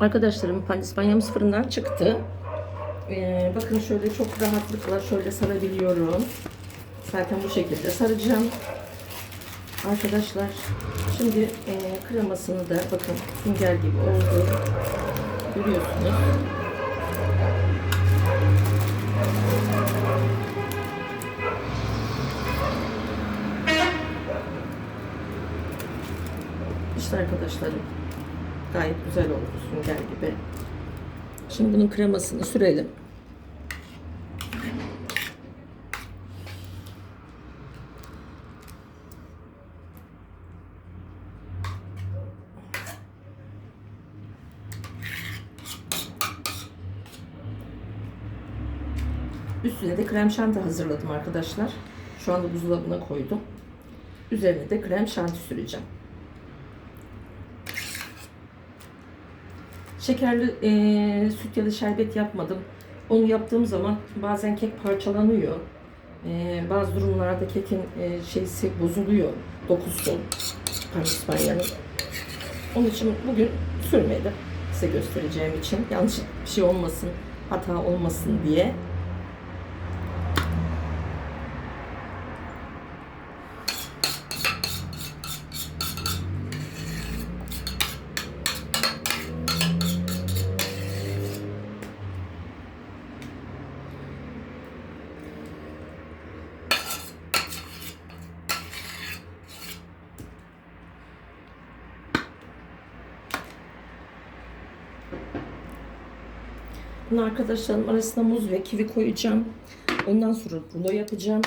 Arkadaşlarım pandispanyamız fırından çıktı. Ee, bakın şöyle çok rahatlıkla şöyle sarabiliyorum. Zaten bu şekilde saracağım. Arkadaşlar şimdi e, kremasını da bakın sünger gibi oldu. Görüyorsunuz. İşte arkadaşlarım gayet güzel oldu sünger gibi. Şimdi bunun kremasını sürelim. Üstüne de krem şanti hazırladım arkadaşlar. Şu anda buzdolabına koydum. Üzerine de krem şanti süreceğim. Şekerli e, süt ya da şerbet yapmadım. Onu yaptığım zaman bazen kek parçalanıyor. E, bazı durumlarda kekin e, şeysi bozuluyor. Dokusu panispanyanın. Onun için bugün sürmedim. Size göstereceğim için. Yanlış bir şey olmasın, hata olmasın diye. Bunu arkadaşlarım arasına muz ve kivi koyacağım. Ondan sonra rulo yapacağım.